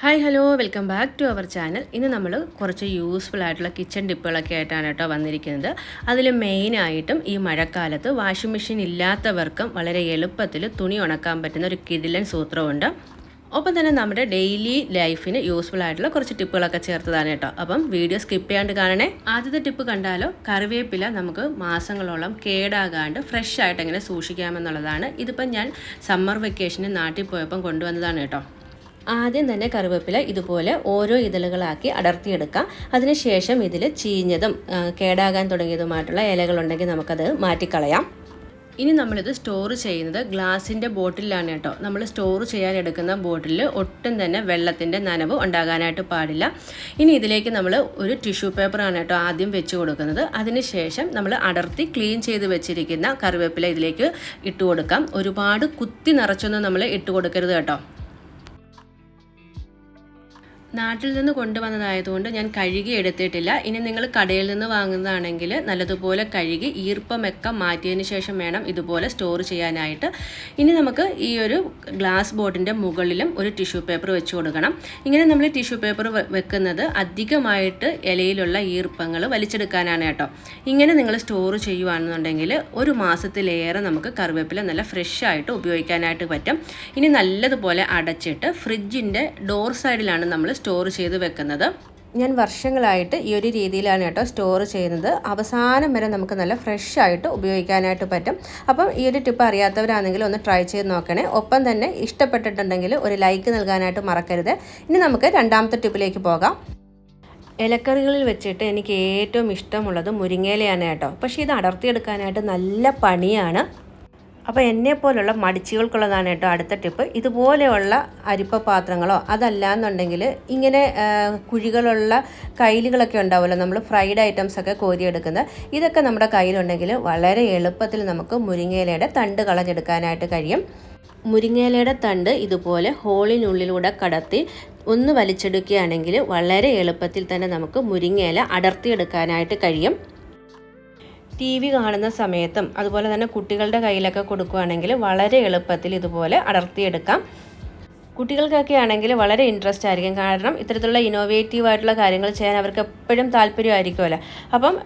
Hi hello welcome back to our channel ഇന്ന് നമ്മൾ കുറച്ച് യൂസ്ഫുൾ ആയിട്ടുള്ള കിച്ചൺ ടിപ്പുകളൊക്കെ ആയിട്ടാണ് കേട്ടോ വന്നിരിക്കുന്നത്. അതിൽ മെയിനായിട്ടും ഈ മഴക്കാലത്ത് വാഷിംഗ് മെഷീൻ ഇല്ലാത്തവർക്കും വളരെ എളുപ്പത്തിൽ തുണി ഉണക്കാൻ പറ്റുന്ന ഒരു കിടിലൻ സൂത്രമുണ്ട് ഒപ്പം തന്നെ നമ്മുടെ ഡെയിലി ലൈഫിന് യൂസ്ഫുൾ ആയിട്ടുള്ള കുറച്ച് ടിപ്പുകളൊക്കെ ചേർത്തതാണ് കേട്ടോ. അപ്പം വീഡിയോ സ്കിപ്പ് ചെയ്യാണ്ട് കാണണേ. ആദ്യത്തെ ടിപ്പ് കണ്ടാലോ? കറിവേപ്പില നമുക്ക് മാസങ്ങളോളം കേടാകാണ്ട് ഫ്രഷ് ആയിട്ട് എങ്ങനെ സൂക്ഷിക്കാമെന്നുള്ളതാണ്. ഇതിപ്പം ഞാൻ സമ്മർ വെക്കേഷന് നാട്ടിൽ പോയപ്പം കൊണ്ടുവന്നതാണ് കേട്ടോ. ആദ്യം തന്നെ കറിവേപ്പില ഇതുപോലെ ഓരോ ഇതളുകളാക്കി അടർത്തിയെടുക്കാം. അതിനുശേഷം ഇതിൽ ചീഞ്ഞതും കേടാകാൻ തുടങ്ങിയതുമായിട്ടുള്ള ഇലകളുണ്ടെങ്കിൽ നമുക്കത് മാറ്റിക്കളയാം. ഇനി നമ്മളിത് സ്റ്റോർ ചെയ്യുന്നത് ഗ്ലാസിന്റെ ബോട്ടിലാണ് കേട്ടോ. നമ്മൾ സ്റ്റോർ ചെയ്യാൻ എടുക്കുന്ന ബോട്ടിലിൽ ഒട്ടും തന്നെ വെള്ളത്തിന്റെ നനവ് ഉണ്ടാകാനായിട്ട് പാടില്ല. ഇനി ഇതിലേക്ക് നമ്മൾ ഒരു ടിഷ്യൂ പേപ്പറാണ് കേട്ടോ ആദ്യം വെച്ച് കൊടുക്കുന്നത്. അതിനുശേഷം നമ്മൾ അടർത്തി ക്ലീൻ ചെയ്ത് വെച്ചിരിക്കുന്ന കറിവേപ്പില ഇതിലേക്ക് ഇട്ട് കൊടുക്കാം. ഒരുപാട് കുത്തി നിറച്ചൊന്നും നമ്മൾ ഇട്ട് കൊടുക്കരുത് കേട്ടോ. നാട്ടിൽ നിന്ന് കൊണ്ടുവന്നതായതുകൊണ്ട് ഞാൻ കഴുകി എടുത്തിട്ടില്ല. ഇനി നിങ്ങൾ കടയിൽ നിന്ന് വാങ്ങുന്നതാണെങ്കിൽ നല്ലതുപോലെ കഴുകി ഈർപ്പമൊക്കെ മാറ്റിയതിന് ശേഷം വേണം ഇതുപോലെ സ്റ്റോർ ചെയ്യാനായിട്ട്. ഇനി നമുക്ക് ഈ ഒരു ഗ്ലാസ് ബോട്ടിന്റെ മുകളിലും ഒരു ടിഷ്യൂ പേപ്പർ വെച്ച് കൊടുക്കണം. ഇങ്ങനെ നമ്മൾ ടിഷ്യൂ പേപ്പർ വെക്കുന്നത് അധികമായിട്ട് ഇലയിലുള്ള ഈർപ്പങ്ങൾ വലിച്ചെടുക്കാനാണ് കേട്ടോ. ഇങ്ങനെ നിങ്ങൾ സ്റ്റോർ ചെയ്യുകയാണെന്നുണ്ടെങ്കിൽ ഒരു മാസത്തിലേറെ നമുക്ക് കറിവേപ്പില നല്ല ഫ്രഷ് ആയിട്ട് ഉപയോഗിക്കാനായിട്ട് പറ്റും. ഇനി നല്ലതുപോലെ അടച്ചിട്ട് ഫ്രിഡ്ജിന്റെ ഡോർ സൈഡിലാണ് നമ്മൾ സ്റ്റോർ ചെയ്ത് വെക്കുന്നത്. ഞാൻ വർഷങ്ങളായിട്ട് ഈ ഒരു രീതിയിലാണ് കേട്ടോ സ്റ്റോർ ചെയ്യുന്നത്. അവസാനം വരെ നമുക്ക് നല്ല ഫ്രഷ് ആയിട്ട് ഉപയോഗിക്കാനായിട്ട് പറ്റും. അപ്പം ഈ ഒരു ടിപ്പ് അറിയാത്തവരാണെങ്കിൽ ഒന്ന് ട്രൈ ചെയ്ത് നോക്കണേ. ഒപ്പം തന്നെ ഇഷ്ടപ്പെട്ടിട്ടുണ്ടെങ്കിൽ ഒരു ലൈക്ക് നൽകാനായിട്ട് മറക്കരുത്. ഇനി നമുക്ക് രണ്ടാമത്തെ ടിപ്പിലേക്ക് പോകാം. ഇലക്കറികളിൽ വെച്ചിട്ട് എനിക്ക് ഏറ്റവും ഇഷ്ടമുള്ളത് മുരിങ്ങയിലയാണ് കേട്ടോ. പക്ഷേ ഇത് അടർത്തിയെടുക്കാനായിട്ട് നല്ല പണിയാണ്. അപ്പോൾ എന്നെ പോലുള്ള മടിച്ചുകൾക്കുള്ളതാണ് കേട്ടോ അടുത്ത ടിപ്പ്. ഇതുപോലെയുള്ള അരിപ്പ പാത്രങ്ങളോ അതല്ല എന്നുണ്ടെങ്കിൽ ഇങ്ങനെ കുഴികളുള്ള കയ്യിലുകളൊക്കെ ഉണ്ടാവുമല്ലോ നമ്മൾ ഫ്രൈഡ് ഐറ്റംസ് ഒക്കെ കോരിയെടുക്കുന്നത്. ഇതൊക്കെ നമ്മുടെ കയ്യിലുണ്ടെങ്കിൽ വളരെ എളുപ്പത്തിൽ നമുക്ക് മുരിങ്ങയിലയുടെ തണ്ട് കളഞ്ഞെടുക്കാനായിട്ട് കഴിയും. മുരിങ്ങയിലയുടെ തണ്ട് ഇതുപോലെ ഹോളിനുള്ളിലൂടെ കടത്തി ഒന്ന് വലിച്ചെടുക്കുകയാണെങ്കിൽ വളരെ എളുപ്പത്തിൽ തന്നെ നമുക്ക് മുരിങ്ങയില അടർത്തിയെടുക്കാനായിട്ട് കഴിയും. ടി വി കാണുന്ന സമയത്തും അതുപോലെ തന്നെ കുട്ടികളുടെ കയ്യിലൊക്കെ കൊടുക്കുകയാണെങ്കിൽ വളരെ എളുപ്പത്തിൽ ഇതുപോലെ അടർത്തിയെടുക്കാം. കുട്ടികൾക്കൊക്കെ ആണെങ്കിൽ വളരെ ഇൻട്രസ്റ്റ് ആയിരിക്കും. കാരണം ഇത്തരത്തിലുള്ള ഇന്നോവേറ്റീവ് ആയിട്ടുള്ള കാര്യങ്ങൾ ചെയ്യാൻ അവർക്ക് എപ്പോഴും താല്പര്യമായിരിക്കുമല്ലോ. അപ്പം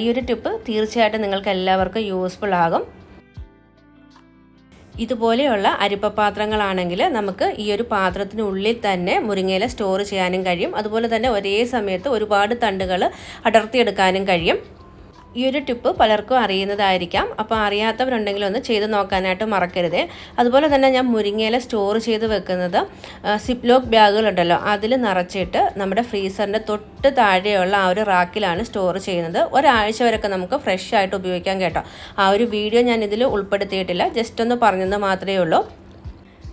ഈ ഒരു ടിപ്പ് തീർച്ചയായിട്ടും നിങ്ങൾക്ക് എല്ലാവർക്കും യൂസ്ഫുൾ ആകും. ഇതുപോലെയുള്ള അരിപ്പപാത്രങ്ങളാണെങ്കിൽ നമുക്ക് ഈ ഒരു പാത്രത്തിനുള്ളിൽ തന്നെ മുരിങ്ങയില സ്റ്റോർ ചെയ്യാനും കഴിയും. അതുപോലെ തന്നെ ഒരേ സമയത്ത് ഒരുപാട് തണ്ടുകൾ അടർത്തിയെടുക്കാനും കഴിയും. ഈ ഒരു ടിപ്പ് പലർക്കും അറിയുന്നതായിരിക്കാം. അപ്പോൾ അറിയാത്തവരുണ്ടെങ്കിൽ ഒന്ന് ചെയ്ത് നോക്കാനായിട്ട് മറക്കരുത്. അതുപോലെ തന്നെ ഞാൻ മുരിങ്ങയില സ്റ്റോർ ചെയ്ത് വെക്കുന്നത് സിപ്ലോക്ക് ബാഗുകളുണ്ടല്ലോ അതിൽ നിറച്ചിട്ട് നമ്മുടെ ഫ്രീസറിന്റെ തൊട്ട് താഴെയുള്ള ആ ഒരു റാക്കിലാണ് സ്റ്റോർ ചെയ്യുന്നത്. ഒരാഴ്ച വരെയൊക്കെ നമുക്ക് ഫ്രഷ് ആയിട്ട് ഉപയോഗിക്കാൻ കേട്ടോ. ആ ഒരു വീഡിയോ ഞാൻ ഇതിൽ ഉൾപ്പെടുത്തിയിട്ടില്ല. ജസ്റ്റ് ഒന്ന് പറഞ്ഞെന്ന് മാത്രമേ ഉള്ളൂ.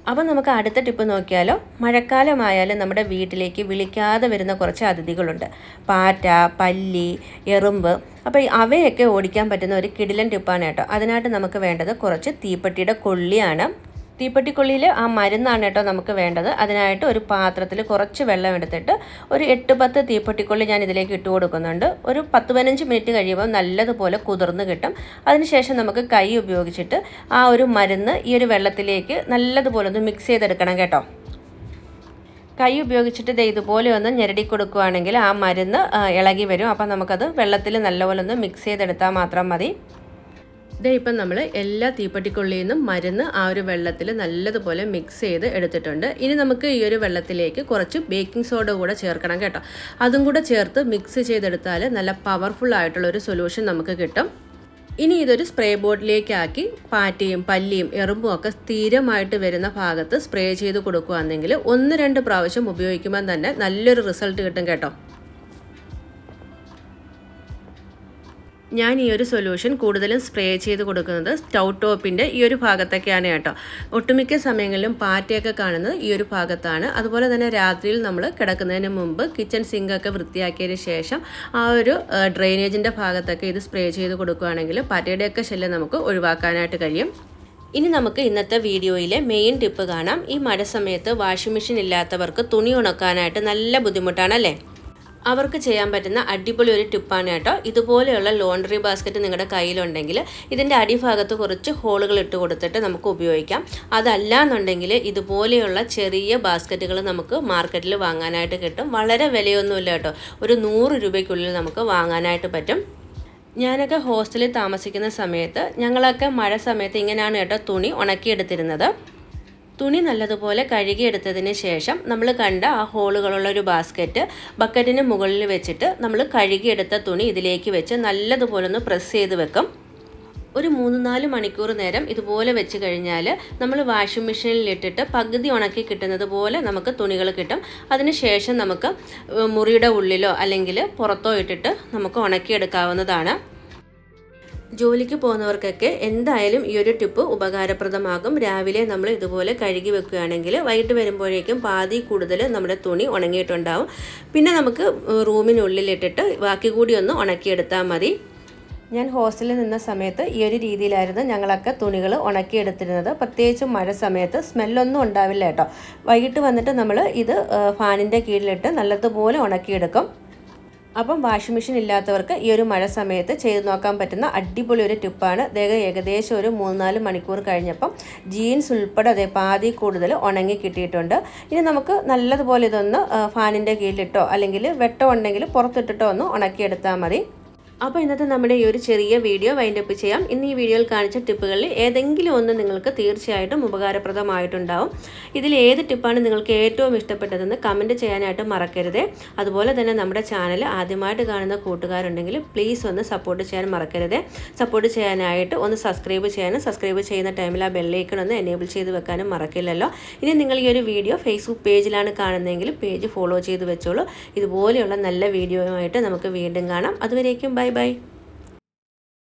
അപ്പം നമുക്ക് അടുത്ത ടിപ്പ് നോക്കിയാലോ. മഴക്കാലമായാലും നമ്മുടെ വീട്ടിലേക്ക് വിളിക്കാതെ വരുന്ന കുറച്ച് അതിഥികളുണ്ട്. പാറ്റ പല്ലി എറുമ്പ്. അപ്പോൾ അവയൊക്കെ ഓടിക്കാൻ പറ്റുന്ന ഒരു കിടിലൻ ടിപ്പാണ് കേട്ടോ. അതിനായിട്ട് നമുക്ക് വേണ്ടത് കുറച്ച് തീപ്പെട്ടിയുടെ കൊള്ളിയാണ്. തീപ്പെട്ടിക്കൊള്ളിയിൽ ആ മരുന്നാണ് കേട്ടോ നമുക്ക് വേണ്ടത്. അതിനായിട്ട് ഒരു പാത്രത്തിൽ കുറച്ച് വെള്ളം എടുത്തിട്ട് ഒരു എട്ട് പത്ത് തീപ്പെട്ടിക്കൊള്ളി ഞാൻ ഇതിലേക്ക് ഇട്ട് കൊടുക്കുന്നുണ്ട്. ഒരു പത്ത് പതിനഞ്ച് മിനിറ്റ് കഴിയുമ്പോൾ നല്ലതുപോലെ കുതിർന്ന് കിട്ടും. അതിനുശേഷം നമുക്ക് കൈ ഉപയോഗിച്ചിട്ട് ആ ഒരു മരുന്ന് ഈ ഒരു വെള്ളത്തിലേക്ക് നല്ലതുപോലെ ഒന്ന് മിക്സ് ചെയ്തെടുക്കണം കേട്ടോ. കൈ ഉപയോഗിച്ചിട്ട് ദേ ഇതുപോലെ ഒന്ന് ഞെരടി കൊടുക്കുകയാണെങ്കിൽ ആ മരുന്ന് ഇളകി വരും. അപ്പം നമുക്കത് വെള്ളത്തിൽ നല്ലപോലെ ഒന്ന് മിക്സ് ചെയ്തെടുത്താൽ മാത്രം മതി. ദേ ഇപ്പം നമ്മൾ എല്ലാ തീപ്പെട്ടിക്കുള്ളിൽ നിന്നും മരുന്ന് ആ ഒരു വെള്ളത്തിൽ നല്ലതുപോലെ മിക്സ് ചെയ്ത് എടുത്തിട്ടുണ്ട്. ഇനി നമുക്ക് ഈ ഒരു വെള്ളത്തിലേക്ക് കുറച്ച് ബേക്കിംഗ് സോഡ കൂടെ ചേർക്കണം കേട്ടോ. അതും കൂടെ ചേർത്ത് മിക്സ് ചെയ്തെടുത്താൽ നല്ല പവർഫുൾ ആയിട്ടുള്ള ഒരു സൊല്യൂഷൻ നമുക്ക് കിട്ടും. ഇനി ഇതൊരു സ്പ്രേ ബോട്ടിലേക്കാക്കി പാറ്റയും പല്ലിയും എറുമ്പും ഒക്കെ സ്ഥിരമായിട്ട് വരുന്ന ഭാഗത്ത് സ്പ്രേ ചെയ്ത് കൊടുക്കുകയാണെങ്കിൽ ഒന്ന് രണ്ട് പ്രാവശ്യം ഉപയോഗിക്കുമ്പോൾ തന്നെ നല്ലൊരു റിസൾട്ട് കിട്ടും കേട്ടോ. ഞാൻ ഈ ഒരു സൊല്യൂഷൻ കൂടുതലും സ്പ്രേ ചെയ്ത് കൊടുക്കുന്നത് സ്റ്റൗ ടോപ്പിന്റെ ഈ ഒരു ഭാഗത്തൊക്കെയാണ് കേട്ടോ. ഒട്ടുമിക്ക സമയങ്ങളിലും പാറ്റയൊക്കെ കാണുന്നത് ഈ ഒരു ഭാഗത്താണ്. അതുപോലെ തന്നെ രാത്രിയിൽ നമ്മൾ കിടക്കുന്നതിന് മുമ്പ് കിച്ചൺ സിങ്കൊക്കെ വൃത്തിയാക്കിയതിന് ശേഷം ആ ഒരു ഡ്രെയിനേജിന്റെ ഭാഗത്തൊക്കെ ഇത് സ്പ്രേ ചെയ്ത് കൊടുക്കുകയാണെങ്കിൽ പാറ്റയുടെയൊക്കെ ശല്യം നമുക്ക് ഒഴിവാക്കാനായിട്ട് കഴിയും. ഇനി നമുക്ക് ഇന്നത്തെ വീഡിയോയിലെ മെയിൻ ടിപ്പ് കാണാം. ഈ മഴ സമയത്ത് വാഷിംഗ് മെഷീൻ ഇല്ലാത്തവർക്ക് തുണി ഉണക്കാനായിട്ട് നല്ല ബുദ്ധിമുട്ടാണല്ലേ? അവർക്ക് ചെയ്യാൻ പറ്റുന്ന അടിപൊളി ഒരു ടിപ്പാണ് കേട്ടോ. ഇതുപോലെയുള്ള ലോണ്ടറി ബാസ്ക്കറ്റ് നിങ്ങളുടെ കയ്യിലുണ്ടെങ്കിൽ ഇതിന്റെ അടിഭാഗത്ത് കുറച്ച് ഹോളുകൾ ഇട്ട് കൊടുത്തിട്ട് നമുക്ക് ഉപയോഗിക്കാം. അതല്ല എന്നുണ്ടെങ്കിൽ ഇതുപോലെയുള്ള ചെറിയ ബാസ്ക്കറ്റുകൾ നമുക്ക് മാർക്കറ്റിൽ വാങ്ങാനായിട്ട് കിട്ടും. വളരെ വിലയൊന്നുമില്ല കേട്ടോ. ഒരു നൂറ് രൂപയ്ക്കുള്ളിൽ നമുക്ക് വാങ്ങാനായിട്ട് പറ്റും. ഞാനൊക്കെ ഹോസ്റ്റലിൽ താമസിക്കുന്ന സമയത്ത് ഞങ്ങളൊക്കെ മഴ സമയത്ത് ഇങ്ങനെയാണ് കേട്ടോ തുണി ഉണക്കിയെടുത്തിരുന്നത്. തുണി നല്ലതുപോലെ കഴുകിയെടുത്തതിന് ശേഷം നമ്മൾ കണ്ട ആ ഹോളുകളുള്ള ഒരു ബാസ്ക്കറ്റ് ബക്കറ്റിന് മുകളിൽ വെച്ചിട്ട് നമ്മൾ കഴുകിയെടുത്ത തുണി ഇതിലേക്ക് വെച്ച് നല്ലതുപോലെ ഒന്ന് പ്രസ് ചെയ്ത് വെക്കും. ഒരു മൂന്ന് നാല് മണിക്കൂർ നേരം ഇതുപോലെ വെച്ച് കഴിഞ്ഞാൽ നമ്മൾ വാഷിംഗ് മെഷീനിൽ ഇട്ടിട്ട് പകുതി ഉണക്കി കിട്ടുന്നത് പോലെ നമുക്ക് തുണികൾ കിട്ടും. അതിന് ശേഷം നമുക്ക് മുറിയുടെ ഉള്ളിലോ അല്ലെങ്കിൽ പുറത്തോ ഇട്ടിട്ട് നമുക്ക് ഉണക്കിയെടുക്കാവുന്നതാണ്. ജോലിക്ക് പോകുന്നവർക്കൊക്കെ എന്തായാലും ഈ ഒരു ടിപ്പ് ഉപകാരപ്രദമാകും. രാവിലെ നമ്മൾ ഇതുപോലെ കഴുകി വെക്കുകയാണെങ്കിൽ വൈകിട്ട് വരുമ്പോഴേക്കും പാതി കൂടുതൽ നമ്മുടെ തുണി ഉണങ്ങിയിട്ടുണ്ടാവും. പിന്നെ നമുക്ക് റൂമിനുള്ളിലിട്ടിട്ട് ബാക്കി കൂടി ഒന്ന് ഉണക്കിയെടുത്താൽ മതി. ഞാൻ ഹോസ്റ്റലിൽ നിന്ന സമയത്ത് ഈ ഒരു രീതിയിലായിരുന്നു ഞങ്ങളൊക്കെ തുണികൾ ഉണക്കിയെടുത്തിരുന്നത്. പ്രത്യേകിച്ച് മഴ സമയത്ത് സ്മെല്ലൊന്നും ഉണ്ടാവില്ല കേട്ടോ. വൈകിട്ട് വന്നിട്ട് നമ്മൾ ഇത് ഫാനിന്റെ കീഴിലിട്ട് നല്ലതുപോലെ ഉണക്കിയെടുക്കും. അപ്പം വാഷിംഗ് മെഷീൻ ഇല്ലാത്തവർക്ക് ഈ ഒരു മഴ സമയത്ത് ചെയ്ത് നോക്കാൻ പറ്റുന്ന അടിപൊളി ഒരു ടിപ്പാണ്. അദ്ദേഹം ഏകദേശം ഒരു മൂന്ന് നാല് മണിക്കൂർ കഴിഞ്ഞപ്പം ജീൻസ് ഉൾപ്പെടെ അതേ പാതി കൂടുതൽ ഉണങ്ങി കിട്ടിയിട്ടുണ്ട്. ഇനി നമുക്ക് നല്ലതുപോലെ ഇതൊന്ന് ഫാനിന്റെ കീഴിലിട്ടോ അല്ലെങ്കിൽ വെട്ടം ഉണ്ടെങ്കിൽ പുറത്തിട്ടിട്ടോ ഒന്ന് ഉണക്കിയെടുത്താൽ മതി. അപ്പോൾ ഇന്നത്തെ നമ്മുടെ ഈ ഒരു ചെറിയ വീഡിയോ വൈൻഡപ്പ് ചെയ്യാം. ഇന്ന് ഈ വീഡിയോയിൽ കാണിച്ച ടിപ്പുകളിൽ ഏതെങ്കിലും ഒന്ന് നിങ്ങൾക്ക് തീർച്ചയായിട്ടും ഉപകാരപ്രദമായിട്ടുണ്ടാവും. ഇതിൽ ഏത് ടിപ്പാണ് നിങ്ങൾക്ക് ഏറ്റവും ഇഷ്ടപ്പെട്ടതെന്ന് കമന്റ് ചെയ്യാനായിട്ട് മറക്കരുത്. അതുപോലെ തന്നെ നമ്മുടെ ചാനൽ ആദ്യമായിട്ട് കാണുന്ന കൂട്ടുകാരുണ്ടെങ്കിൽ പ്ലീസ് ഒന്ന് സപ്പോർട്ട് ചെയ്യാൻ മറക്കരുത്. സപ്പോർട്ട് ചെയ്യാനായിട്ട് ഒന്ന് സബ്സ്ക്രൈബ് ചെയ്യാനും സബ്സ്ക്രൈബ് ചെയ്യുന്ന ടൈമിൽ ആ ബെല്ലൈക്കൺ ഒന്ന് എനേബിൾ ചെയ്ത് വെക്കാനും മറക്കില്ലല്ലോ. ഇനി നിങ്ങൾ ഈ ഒരു വീഡിയോ ഫേസ്ബുക്ക് പേജിലാണ് കാണുന്നതെങ്കിൽ പേജ് ഫോളോ ചെയ്ത് വെച്ചോളൂ. ഇതുപോലെയുള്ള നല്ല വീഡിയോയുമായിട്ട് നമുക്ക് വീണ്ടും കാണാം. അതുവരേക്കും ബൈ ബൈ